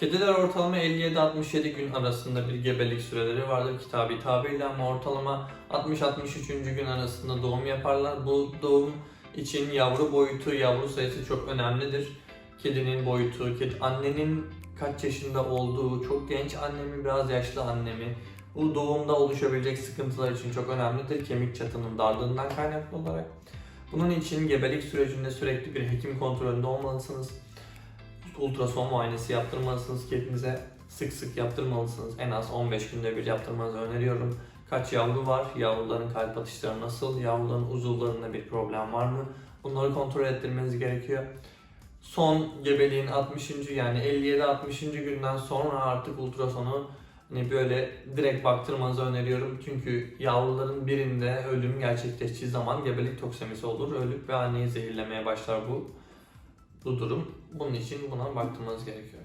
Kediler ortalama 57-67 gün arasında bir gebelik süreleri vardır kitabi tabirle ama ortalama 60-63. gün arasında doğum yaparlar. Bu doğum için yavru boyutu, yavru sayısı çok önemlidir. Kedinin boyutu, kedi, annenin kaç yaşında olduğu, çok genç annemi, biraz yaşlı annemi, bu doğumda oluşabilecek sıkıntılar için çok önemlidir. Kemik çatının darlığından kaynaklı olarak. Bunun için gebelik sürecinde sürekli bir hekim kontrolünde olmalısınız. Ultrason muayenesi yaptırmalısınız kedinize. Sık sık yaptırmalısınız. En az 15 günde bir yaptırmanızı öneriyorum. Kaç yavru var? Yavruların kalp atışları nasıl? Yavruların uzuvlarında bir problem var mı? Bunları kontrol ettirmeniz gerekiyor. Son gebeliğin 60. yani 57-60. günden sonra artık ultrasonu hani böyle direkt baktırmanızı öneriyorum. Çünkü yavruların birinde ölüm gerçekleştiği zaman gebelik toksemisi olur. Ölüp ve anneyi zehirlemeye başlar bu bu durum. Bunun için buna baktırmanız gerekiyor.